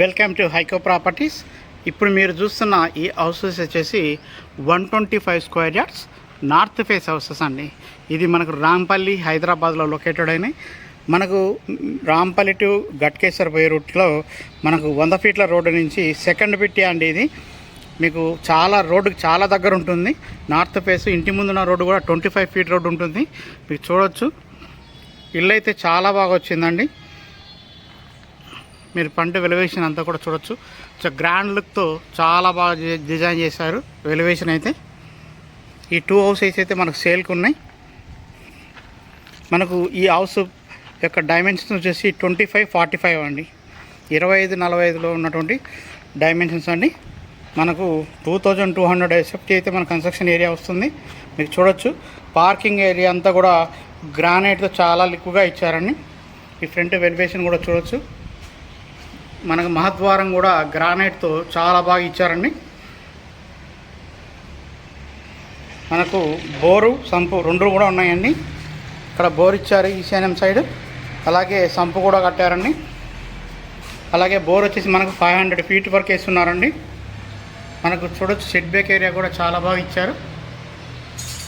Welcome to హైకో properties. ఇప్పుడు మీరు చూస్తున్న ఈ హౌసెస్ వచ్చేసి one twenty five square yards north face houses అండి. ఇది మనకు రాంపల్లి హైదరాబాద్లో లొకేటెడ్ అయినాయి. మనకు రాంపల్లి టు గట్కేశ్వర్ పోయే రూట్లో మనకు వంద ఫీట్ల రోడ్డు నుంచి సెకండ్ పెట్టి అండి ఇది. మీకు చాలా రోడ్డుకి చాలా దగ్గర ఉంటుంది. నార్త్ ఫేస్ ఇంటి ముందున్న రోడ్డు కూడా ట్వంటీ ఫైవ్ ఫీట్ రోడ్డు ఉంటుంది. మీకు చూడొచ్చు. ఇల్లు అయితే చాలా బాగా వచ్చిందండి. మీరు పంట వెలివేషన్ అంతా కూడా చూడొచ్చు. సో గ్రాండ్ లుక్తో చాలా బాగా డిజైన్ చేశారు వెలివేషన్ అయితే. ఈ టూ హౌసెస్ అయితే మనకు సేల్కి ఉన్నాయి. మనకు ఈ హౌస్ యొక్క డైమెన్షన్స్ వచ్చేసి ట్వంటీ ఫైవ్ ఫార్టీ ఫైవ్ అండి. ఇరవై ఐదు నలభై ఐదులో ఉన్నటువంటి డైమెన్షన్స్ అండి. మనకు two thousand two hundred SFT అయితే మన కన్స్ట్రక్షన్ ఏరియా వస్తుంది. మీరు చూడొచ్చు. పార్కింగ్ ఏరియా అంతా కూడా గ్రానైట్తో చాలా లిక్విడ్గా ఇచ్చారండి. ఈ ఫ్రంట్ వెలివేషన్ కూడా చూడొచ్చు. మనకు మహద్వారం కూడా గ్రానైట్తో చాలా బాగా ఇచ్చారండి. మనకు బోరు సంపు రెండు కూడా ఉన్నాయండి. ఇక్కడ బోర్ ఇచ్చారు ఈశాన్యం సైడ్. అలాగే సంపు కూడా కట్టారండి. అలాగే బోర్ వచ్చేసి మనకు ఫైవ్ హండ్రెడ్ ఫీట్ వరకు వేస్తున్నారండి. మనకు చూడొచ్చు సెట్ బ్యాక్ ఏరియా కూడా చాలా బాగా ఇచ్చారు.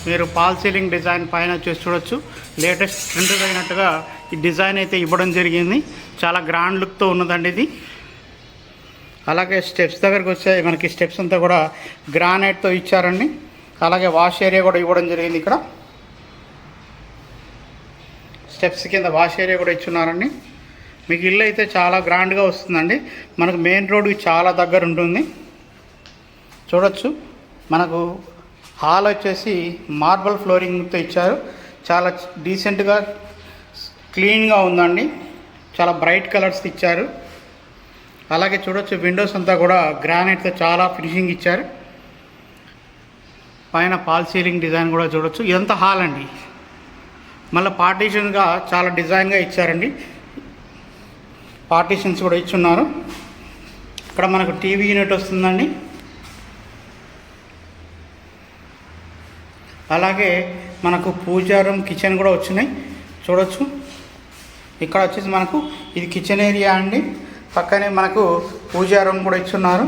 మీరు పాల్ సీలింగ్ డిజైన్ పైన వచ్చేసి చూడొచ్చు. లేటెస్ట్ ట్రెండ్ అయినట్టుగా ఈ డిజైన్ అయితే ఇవ్వడం జరిగింది. చాలా గ్రాండ్ లుక్తో ఉన్నదండి ఇది. అలాగే స్టెప్స్ దగ్గరకు వచ్చే మనకి స్టెప్స్ అంతా కూడా గ్రానైట్తో ఇచ్చారండి. అలాగే వాష్ ఏరియా కూడా ఇవ్వడం జరిగింది ఇక్కడ. స్టెప్స్ కింద వాష్ ఏరియా కూడా ఇచ్చున్నారండి. మీకు ఇల్లు అయితే చాలా గ్రాండ్గా వస్తుందండి. మనకు మెయిన్ రోడ్కి చాలా దగ్గర ఉంటుంది. చూడొచ్చు. మనకు హాల్ వచ్చేసి మార్బల్ ఫ్లోరింగ్తో ఇచ్చారు. చాలా డీసెంట్గా క్లీన్గా ఉందండి. చాలా బ్రైట్ కలర్స్ ఇచ్చారు. అలాగే చూడొచ్చు విండోస్ అంతా కూడా గ్రానైట్తో చాలా ఫినిషింగ్ ఇచ్చారు. పైన పాల్ సీలింగ్ డిజైన్ కూడా చూడొచ్చు. ఇదంతా హాల్ అండి. మళ్ళీ పార్టీషన్గా చాలా డిజైన్గా ఇచ్చారండి. పార్టీషన్స్ కూడా ఇచ్చున్నారు. ఇక్కడ మనకు టీవీ యూనిట్ వస్తుందండి. అలాగే మనకు పూజా రూమ్ కిచెన్ కూడా వచ్చినాయి. చూడొచ్చు. ఇక్కడ వచ్చేసి మనకు ఇది కిచెన్ ఏరియా అండి. పక్కనే మనకు పూజా రూమ్ కూడా ఇచ్చున్నారు.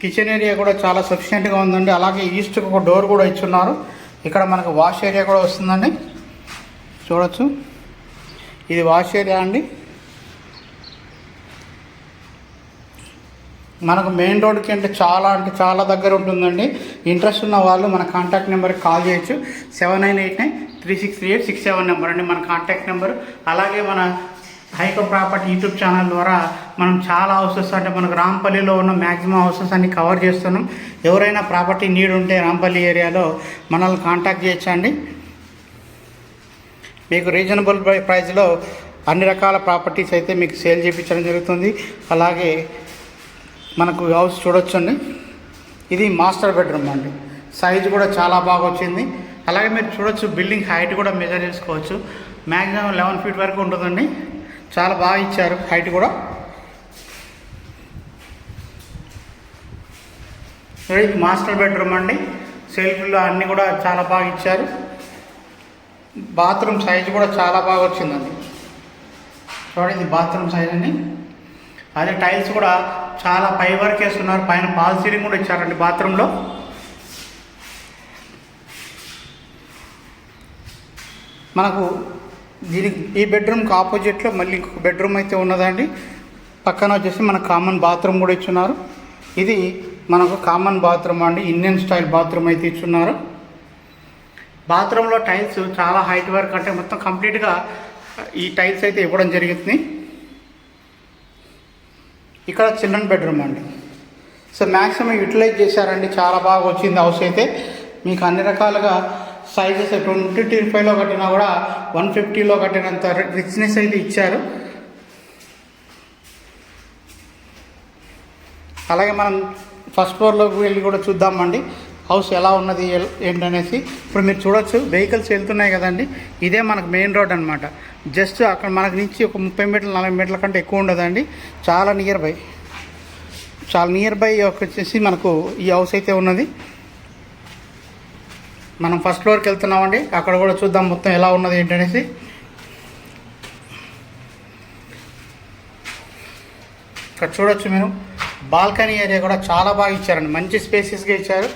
కిచెన్ ఏరియా కూడా చాలా సఫిషియెంట్గా ఉందండి. అలాగే ఈస్ట్కి ఒక డోర్ కూడా ఇచ్చున్నారు. ఇక్కడ మనకు వాష్ ఏరియా కూడా వస్తుందండి. చూడొచ్చు. ఇది వాష్ ఏరియా అండి. మనకు మెయిన్ రోడ్కి అంటే చాలా అంటే చాలా దగ్గర ఉంటుందండి. ఇంట్రెస్ట్ ఉన్న వాళ్ళు మన కాంటాక్ట్ నెంబర్కి కాల్ చేయొచ్చు. Seven nine eight nine three six three eight six seven number అండి మన కాంటాక్ట్ నెంబర్. అలాగే మన హైకో ప్రాపర్టీ యూట్యూబ్ ఛానల్ ద్వారా మనం చాలా హౌసెస్ అంటే మనకు రాంపల్లిలో ఉన్న మ్యాక్సిమం హౌసెస్ అన్ని కవర్ చేస్తున్నాం. ఎవరైనా ప్రాపర్టీ నీడ్ ఉంటే రాంపల్లి ఏరియాలో మనల్ని కాంటాక్ట్ చేయొచ్చండి. మీకు రీజనబుల్ ప్రైస్లో అన్ని రకాల ప్రాపర్టీస్ అయితే మీకు సేల్ చేయించడం జరుగుతుంది. అలాగే మనకు హౌస్ చూడొచ్చండి. ఇది మాస్టర్ బెడ్రూమ్ అండి. సైజు కూడా చాలా బాగా వచ్చింది అలాగే మీరు చూడొచ్చు బిల్డింగ్ హైట్ కూడా మెజర్ చేసుకోవచ్చు. మ్యాక్సిమం లెవెన్ ఫీట్ వరకు ఉంటుందండి. చాలా బాగా ఇచ్చారు హైట్ కూడా. ఇది మాస్టర్ బెడ్రూమ్ అండి. సెల్ఫ్లో అన్నీ కూడా చాలా బాగా ఇచ్చారు. బాత్రూమ్ సైజు కూడా చాలా బాగా వచ్చిందండి చూడండి ఇది బాత్రూమ్ సైజ్ అండి. అదే టైల్స్ కూడా చాలా పై వరకు వేస్తున్నారు. పైన పాల్ సీలింగ్ కూడా ఇచ్చారండి బాత్రూంలో. మనకు దీనికి ఈ బెడ్రూమ్కి ఆపోజిట్లో మళ్ళీ ఇంకొక బెడ్రూమ్ అయితే ఉన్నదండి. పక్కన వచ్చేసి మన కామన్ బాత్రూమ్ కూడా ఇచ్చున్నారు. ఇది మనకు కామన్ బాత్రూమ్ అండి. ఇండియన్ స్టైల్ బాత్రూమ్ అయితే ఇచ్చున్నారు. బాత్రూంలో టైల్స్ చాలా హైట్ వరకు అంటే మొత్తం కంప్లీట్గా ఈ టైల్స్ అయితే ఇవ్వడం జరుగుతుంది ఇక్కడ చిల్డ్రన్ బెడ్రూమ్ అండి. సో మ్యాక్సిమం యూటిలైజ్ చేశారండి. చాలా బాగా వచ్చింది హౌస్ అయితే. మీకు అన్ని రకాలుగా సైజెస్ ట్వంటీ ట్వంటీ ఫైవ్లో కట్టినా కూడా వన్ ఫిఫ్టీలో కట్టినంత రిచ్నెస్ అయితే ఇచ్చారు. అలాగే మనం ఫస్ట్ ఫ్లోర్లోకి వెళ్ళి కూడా చూద్దామండి. హౌస్ ఎలా ఉన్నది ఏంటనేసి. ఇప్పుడు మీరు చూడొచ్చు. వెహికల్స్ వెళ్తున్నాయి కదండి. ఇదే మనకు మెయిన్ రోడ్ అనమాట జస్ట్ అక్కడ మనకు నుంచి ఒక ముప్పై మీటర్లు నలభై మీటర్ల కంటే ఎక్కువ ఉండదండి. చాలా నియర్ బై చాలా నియర్ బై వచ్చేసి మనకు ఈ హౌస్ అయితే ఉన్నది. మనం ఫస్ట్ ఫ్లోర్కి వెళ్తున్నామండి. అక్కడ కూడా చూద్దాం మొత్తం ఎలా ఉన్నది ఏంటనేసి. ఇక్కడ చూడొచ్చు మీరు. బాల్కనీ ఏరియా కూడా చాలా బాగా ఇచ్చారండి. మంచి స్పేసెస్గా ఇచ్చారు.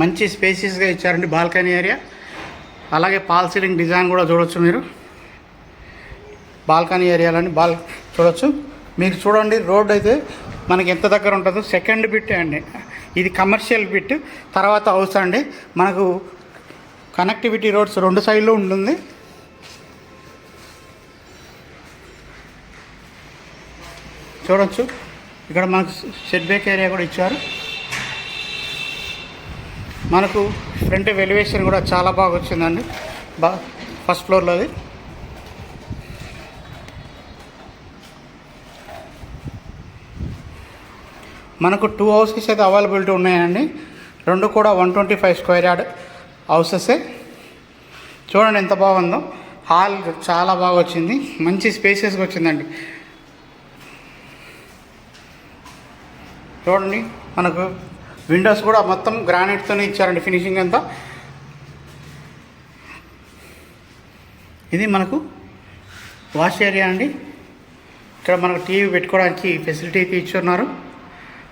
మంచి స్పేసెస్గా ఇచ్చారండి బాల్కనీ ఏరియా అలాగే పాల్ సీలింగ్ డిజైన్ కూడా చూడొచ్చు మీరు. బాల్కనీ ఏరియాలని బాల్ చూడొచ్చు. మీరు చూడండి రోడ్ అయితే మనకి ఎంత దగ్గర ఉంటుందో. సెకండ్ బిట్ అండి. ఇది కమర్షియల్ బిట్ తర్వాత హౌస్ అండి. మనకు కనెక్టివిటీ రోడ్స్ రెండు సైడ్లు ఉంటుంది. చూడొచ్చు. ఇక్కడ మనకు షెడ్ బేక్ ఏరియా కూడా ఇచ్చారు. మనకు ఫ్రంట్ వెలివేషన్ కూడా చాలా బాగా వచ్చిందండి. బా ఫస్ట్ ఫ్లోర్లో అది. మనకు టూ హౌసెస్ అయితే అవైలబిలిటీ ఉన్నాయండి. రెండు కూడా one twenty five square yard హౌసెసే. చూడండి ఎంత బాగుందో. హాల్ చాలా బాగా వచ్చింది. మంచి స్పేసెస్గా వచ్చిందండి. చూడండి మనకు విండోస్ కూడా మొత్తం గ్రానైట్తోనే ఇచ్చారండి ఫినిషింగ్ అంతా. ఇది మనకు వాష్ ఏరియా అండి. ఇక్కడ మనకు టీవీ పెట్టుకోవడానికి ఫెసిలిటీ అయితే ఇచ్చున్నారు.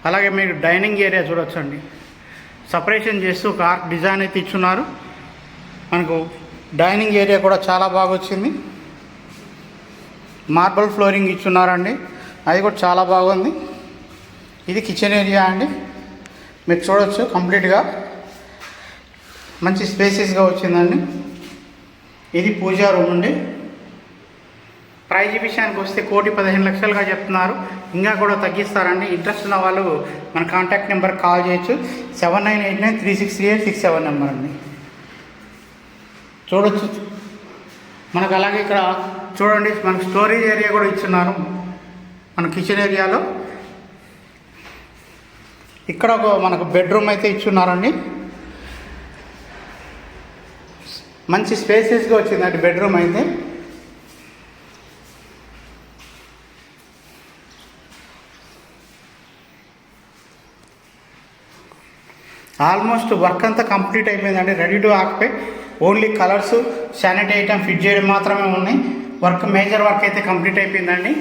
అలాగే మీరు డైనింగ్ ఏరియా చూడొచ్చండి. సపరేషన్ చేస్తూ ఒక ఆర్ట్ డిజైన్ అయితే ఇచ్చున్నారు. మనకు డైనింగ్ ఏరియా కూడా చాలా బాగా వచ్చింది. మార్బల్ ఫ్లోరింగ్ ఇచ్చున్నారండి. అది కూడా చాలా బాగుంది. ఇది కిచెన్ ఏరియా అండి. మీరు చూడవచ్చు కంప్లీట్గా. మంచి స్పేసెస్గా వచ్చిందండి ఇది పూజా రూమ్ అండి. ప్రైజ్ విషయానికి వస్తే కోటి పదిహేను లక్షలుగా చెప్తున్నారు. ఇంకా కూడా తగ్గిస్తారండి. ఇంట్రెస్ట్ ఉన్న వాళ్ళు మన కాంటాక్ట్ నెంబర్ కాల్ చేయొచ్చు. Seven nine eight nine three six three eight six seven number అండి. చూడొచ్చు. మనకు అలాగే ఇక్కడ చూడండి మనకు స్టోరేజ్ ఏరియా కూడా ఇచ్చున్నారు. మన కిచెన్ ఏరియాలో. ఇక్కడ ఒక మనకు బెడ్రూమ్ అయితే ఇచ్చున్నారండి. మంచి స్పేసెస్గా వచ్చిందండి బెడ్రూమ్ అయితే. ఆల్మోస్ట్ వర్క్ అంతా కంప్లీట్ అయిపోయిందండి. Ready to occupy only colours sanitary item fit చేయడం మాత్రమే ఉన్నాయి. వర్క్ మేజర్ వర్క్ అయితే కంప్లీట్ అయిపోయిందండి.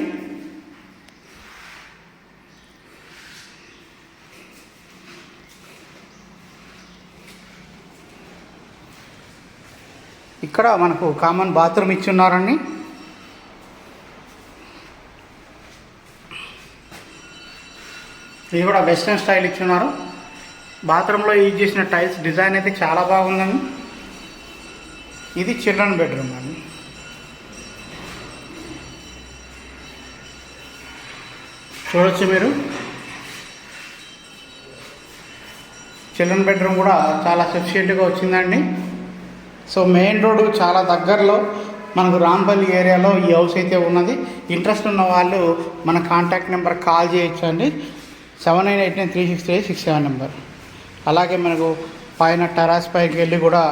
ఇక్కడ మనకు కామన్ బాత్రూమ్ ఇచ్చున్నారండి. ఇది కూడా వెస్ట్రన్ స్టైల్ ఇచ్చున్నారు. బాత్రూంలో యూజ్ చేసిన టైల్స్ డిజైన్ అయితే చాలా బాగుందండి. ఇది చిల్డ్రన్ బెడ్రూమ్ అండి. చూడొచ్చు మీరు. చిల్డ్రన్ బెడ్రూమ్ కూడా చాలా సఫిషియెంట్గా వచ్చిందండి. సో మెయిన్ రోడ్ చాలా దగ్గరలో మనకు రాంపల్లి ఏరియాలో ఈ హౌస్ అయితే ఉన్నది. ఇంట్రెస్ట్ ఉన్న వాళ్ళు మన కాంటాక్ట్ నెంబర్ కాల్ చేయొచ్చు అండి seven nine eight nine three six three six seven number. అలాగే మనకు పైన టెరాస్ పైకి వెళ్ళి కూడా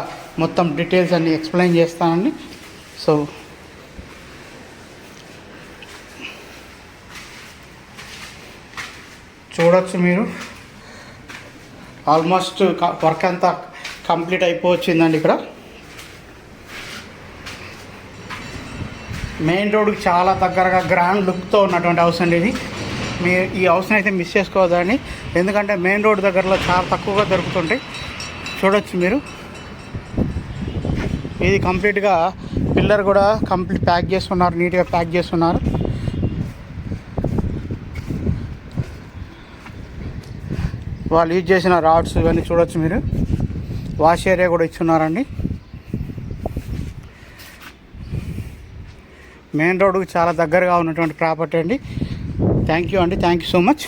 మొత్తం డీటెయిల్స్ అన్ని ఎక్స్ప్లెయిన్ చేస్తానండి. సో చూడొచ్చు మీరు. ఆల్మోస్ట్ వర్క్ అంతా కంప్లీట్ అయిపోవచ్చిందండి ఇక్కడ. మెయిన్ రోడ్కి చాలా దగ్గరగా గ్రాండ్ లుక్తో ఉన్నటువంటి హౌస్ అండి ఇది. మీ ఈ హౌస్ని అయితే మిస్ చేసుకోవద్దండి. ఎందుకంటే మెయిన్ రోడ్ దగ్గరలో చాలా తక్కువగా దొరుకుతుంటాయి చూడొచ్చు మీరు. ఇది కంప్లీట్గా పిల్లర్ కూడా కంప్లీట్ ప్యాక్ చేస్తున్నారు నీట్గా ప్యాక్ చేస్తున్నారు వాళ్ళు యూజ్ చేసిన రాడ్స్ ఇవన్నీ చూడొచ్చు మీరు. వాష్ ఏరియా కూడా ఇచ్చున్నారండి. మెయిన్ రోడ్డుకి చాలా దగ్గరగా ఉన్నటువంటి ప్రాపర్టీ అండి. థ్యాంక్ యూ అండి. Thank you so much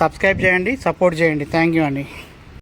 subscribe చేయండి సపోర్ట్ చేయండి. థ్యాంక్ యూ అండి.